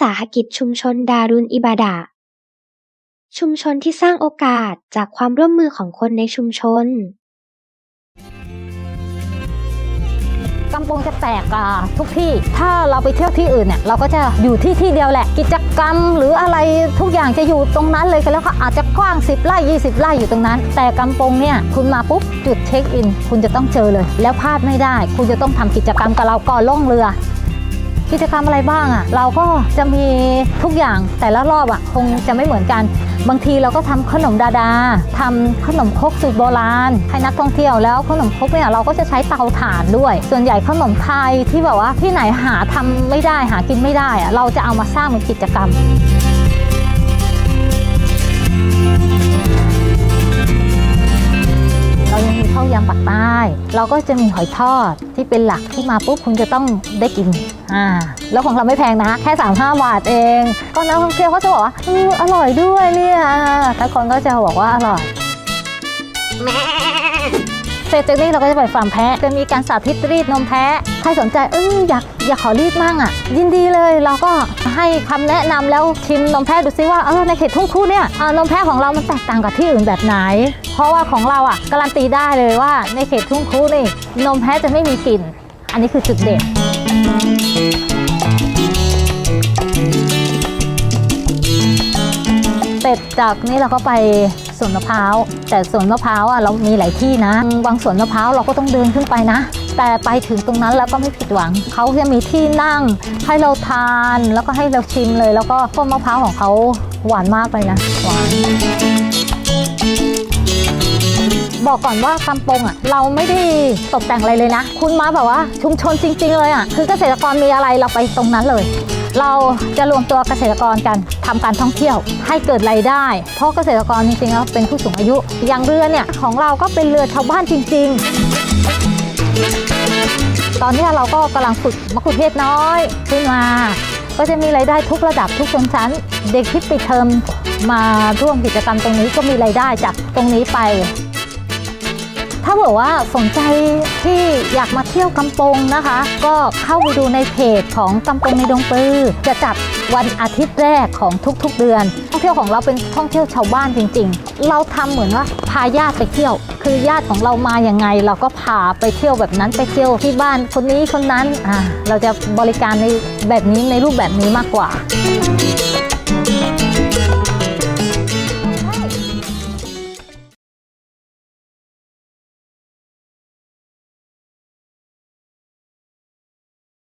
สาหกิจชุมชนดารุนอิบาดะห์ ชุมชนที่สร้างโอกาสจากความร่วมมือของคนในชุมชนกำปงจะแตกอะทุกที่ ถ้าเราไปเที่ยวที่อื่นเนี่ยเราก็จะอยู่ที่ที่เดียวแหละ กิจกรรมหรืออะไรทุกอย่างจะอยู่ตรงนั้นเลยกันแล้วก็อาจจะกว้าง 10ไร่20ไร่อยู่ตรงนั้น แต่กำปงเนี่ยคุณมาปุ๊บจุดเช็คอิน คุณจะต้องเจอเลย แล้วพลาดไม่ได้ คุณจะต้องทำกิจกรรมกับเราก่อนล่องเรือ กิจกรรมอะไรบ้างอะ เราก็จะมีทุกอย่างแต่ละรอบอะ คงจะไม่เหมือนกัน บางทีเราก็ทำขนมดาดาทำขนมครกสูตรโบราณให้นักท่องเที่ยวแล้วขนมครกเนี่ยเราก็จะใช้เตาถ่านด้วย ส่วนใหญ่ขนมไทยที่แบบว่าที่ไหนหาทำไม่ได้หากินไม่ได้อะเราจะเอามาสร้างเป็นกิจกรรมเรายังมีข้าวยำปักใต้ เราก็จะมีหอยทอดที่เป็นหลักที่มาปุ๊บคุณจะต้องได้กิน อ่าแล้วของเราไม่แพงนะ แค่ 35 บาทเอง ก็นักท่องเที่ยวเขาจะบอกว่าอออร่อยด้วยเนี่ยทุกคนก็จะบอกว่าอร่อยเสร็จจากนี้เราก็จะไปฟาร์มแพะจะมีการสาธิตรีดนมแพะใครสนใจเอออยากอยากขอรีดมั่งอะ ยินดีเลยเราก็ให้คำแนะนำแล้วชิมนมแพะดูซิว่าเออในเขตทุ่งคู่เนี่ยอ่านมแพะของเรามันแตกต่างกับที่อื่นแบบไหน เพราะว่าของเราอะการันตีได้เลยว่าในเขตทุ่งคู่นี่นมแพะจะไม่มีกลิ่น อันนี้คือจุดเด่น เสร็จจากนี้เราก็ไปสวนมะพร้าว แต่สวนมะพร้าวอะเรามีหลายที่นะ บางสวนมะพร้าวเราก็ต้องเดินขึ้นไปนะ แต่ไปถึงตรงนั้นแล้วก็ไม่ผิดหวัง เขาจะมีที่นั่ง ให้เราทานแล้วก็ให้เราชิมเลย แล้วก็ต้นมะพร้าวของเขาหวานมากเลยนะหวาน บอกก่อนว่ากำปงอะเราไม่ได้ตกแต่งอะไรเลยนะ คุณมาแบบว่าชุมชนจริง ๆ เลยอะคือเกษตรกรมีอะไรเราไปตรงนั้นเลย เราจะรวมตัวเกษตรกรกันทำการท่องเที่ยว ให้เกิดรายได้ เพราะเกษตรกรจริงๆแล้วเป็นผู้สูงอายุ อย่างเรือเนี่ยของเราก็เป็นเรือชาวบ้านจริง ๆ ตอนนี้เราก็กำลังฝึกมะคุเทศน้อยขึ้นมาก็จะมีรายได้ทุกระดับทุกชนชั้น เด็กที่ปิดเทอมมาร่วมกิจกรรมตรงนี้ก็มีรายได้จากตรงนี้ไป ถ้าบอกว่าสนใจที่อยากมาเที่ยวกำปงนะคะ ก็เข้าไปดูในเพจของกำปงในดงปือ จะจัดวันอาทิตย์แรกของทุกๆเดือน ท่องเที่ยวของเราเป็นท่องเที่ยวชาวบ้านจริง ๆ เราทำเหมือนว่าพาญาติไปเที่ยว คือญาติของเรามาอย่างไง เราก็พาไปเที่ยวแบบนั้นไปเที่ยวที่บ้านคนนี้คนนั้นอ่าเราจะบริการในแบบนี้ในรูปแบบนี้มากกว่า